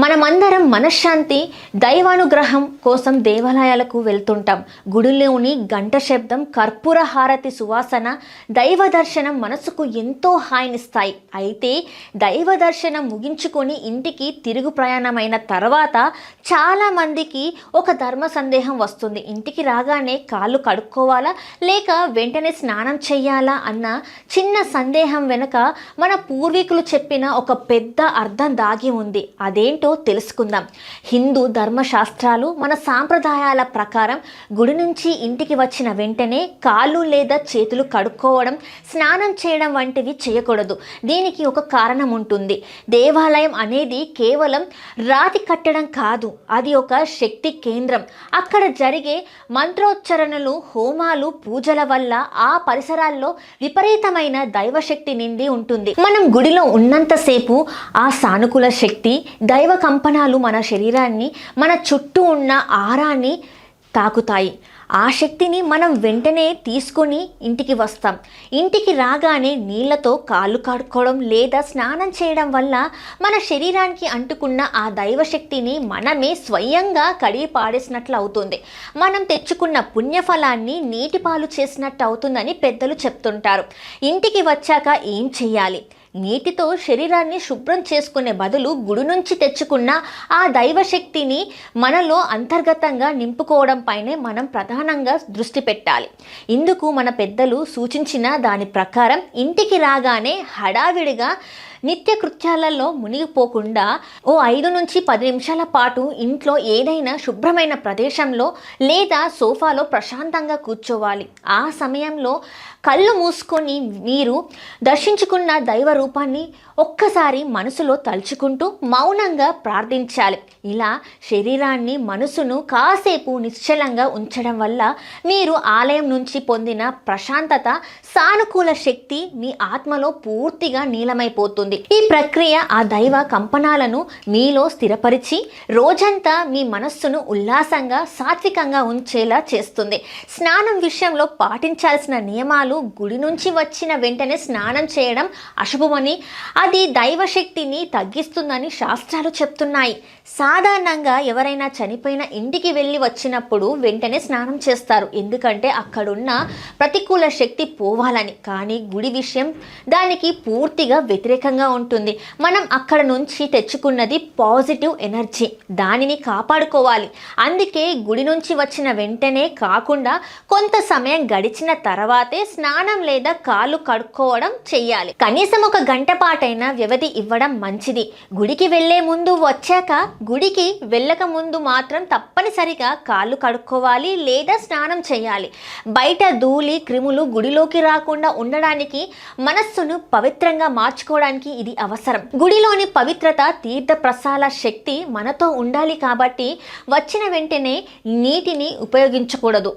మనమందరం మనశ్శాంతి దైవానుగ్రహం కోసం దేవాలయాలకు వెళ్తుంటాం. గుడిలోని గంట శబ్దం కర్పూర హారతి సువాసన దైవ దర్శనం మనసుకు ఎంతో హాయినిస్తాయి. అయితే దైవ దర్శనం ముగించుకొని ఇంటికి తిరుగు ప్రయాణమైన తర్వాత చాలామందికి ఒక ధర్మ సందేహం వస్తుంది. ఇంటికి రాగానే కాళ్ళు కడుక్కోవాలా లేక వెంటనే స్నానం చేయాలా అన్న చిన్న సందేహం వెనుక మన పూర్వీకులు చెప్పిన ఒక పెద్ద అర్థం దాగి ఉంది. అదేంటో తెలుసుకుందాం. హిందూ ధర్మశాస్త్రాలు మన సాంప్రదాయాల ప్రకారం గుడి నుంచి ఇంటికి వచ్చిన వెంటనే కాళ్ళు లేదా చేతులు కడుక్కోవడం స్నానం చేయడం వంటివి చేయకూడదు. దీనికి ఒక కారణం ఉంటుంది. దేవాలయం అనేది కేవలం రాతి కట్టడం కాదు అది ఒక శక్తి కేంద్రం. అక్కడ జరిగే మంత్రోచ్చరణలు హోమాలు పూజల వల్ల ఆ పరిసరాల్లో విపరీతమైన దైవశక్తి నిండి ఉంటుంది. మనం గుడిలో ఉన్నంతసేపు ఆ సానుకూల శక్తి దైవ కంపనాలు మన శరీరాన్ని మన చుట్టూ ఉన్న ఆరాన్ని తాకుతాయి. ఆ శక్తిని మనం వెంటనే తీసుకొని ఇంటికి వస్తాం. ఇంటికి రాగానే నీళ్ళతో కాళ్ళు కడుక్కోవడం లేదా స్నానం చేయడం వల్ల మన శరీరానికి అంటుకున్న ఆ దైవశక్తిని మనమే స్వయంగా కడిగి పాడేసినట్లు అవుతుంది. మనం తెచ్చుకున్న పుణ్యఫలాన్ని నీటి పాలు చేసినట్టు అవుతుందని పెద్దలు చెప్తుంటారు. ఇంటికి వచ్చాక ఏం చేయాలి? నీటితో శరీరాన్ని శుభ్రం చేసుకునే బదులు గుడి నుంచి తెచ్చుకున్న ఆ దైవశక్తిని మనలో అంతర్గతంగా నింపుకోవడం పైనే మనం ప్రధానంగా దృష్టి పెట్టాలి. ఇందుకు మన పెద్దలు సూచించిన దాని ప్రకారం ఇంటికి రాగానే హడావిడిగా నిత్య కృత్యాలలో మునిగిపోకుండా ఓ ఐదు నుంచి పది నిమిషాల పాటు ఇంట్లో ఏదైనా శుభ్రమైన ప్రదేశంలో లేదా సోఫాలో ప్రశాంతంగా కూర్చోవాలి. ఆ సమయంలో కళ్ళు మూసుకొని మీరు దర్శించుకున్న దైవ రూపాన్ని ఒక్కసారి మనసులో తలుచుకుంటూ మౌనంగా ప్రార్థించాలి. ఇలా శరీరాన్ని మనసును కాసేపు నిశ్చలంగా ఉంచడం వల్ల మీరు ఆలయం నుంచి పొందిన ప్రశాంతత సానుకూల శక్తి మీ ఆత్మలో పూర్తిగా నీలమైపోతుంది. ఈ ప్రక్రియ ఆ దైవ కంపనాలను మీలో స్థిరపరిచి రోజంతా మీ మనస్సును ఉల్లాసంగా సాత్వికంగా ఉంచేలా చేస్తుంది. స్నానం విషయంలో పాటించాల్సిన నియమాలు గుడి నుంచి వచ్చిన వెంటనే స్నానం చేయడం అశుభమని అది దైవశక్తిని తగ్గిస్తుందని శాస్త్రాలు చెప్తున్నాయి. సాధారణంగా ఎవరైనా చనిపోయిన ఇంటికి వెళ్ళి వచ్చినప్పుడు వెంటనే స్నానం చేస్తారు. ఎందుకంటే అక్కడున్న ప్రతికూల శక్తి పోవాలని. కానీ గుడి విషయం దానికి పూర్తిగా వ్యతిరేకంగా ఉంటుంది. మనం అక్కడ నుంచి తెచ్చుకున్నది పాజిటివ్ ఎనర్జీ. దానిని కాపాడుకోవాలి. అందుకే గుడి నుంచి వచ్చిన వెంటనే కాకుండా కొంత సమయం గడిచిన తర్వాతే స్నానం లేదా కాళ్ళు కడుక్కోవడం చెయ్యాలి. కనీసం ఒక గంట పాటైనా వ్యవధి ఇవ్వడం మంచిది. గుడికి వెళ్ళే ముందు వచ్చాక గుడికి వెళ్ళక ముందు మాత్రం తప్పనిసరిగా కాళ్ళు కడుక్కోవాలి లేదా స్నానం చేయాలి బయట ధూళి క్రిములు గుడిలోకి రాకుండా ఉండడానికి మనస్సును పవిత్రంగా మార్చుకోవడానికి ఇది అవసరం. గుడిలోని పవిత్రత తీర్థ ప్రసాల శక్తి మనతో ఉండాలి కాబట్టి వచ్చిన వెంటనే నీటిని ఉపయోగించకూడదు.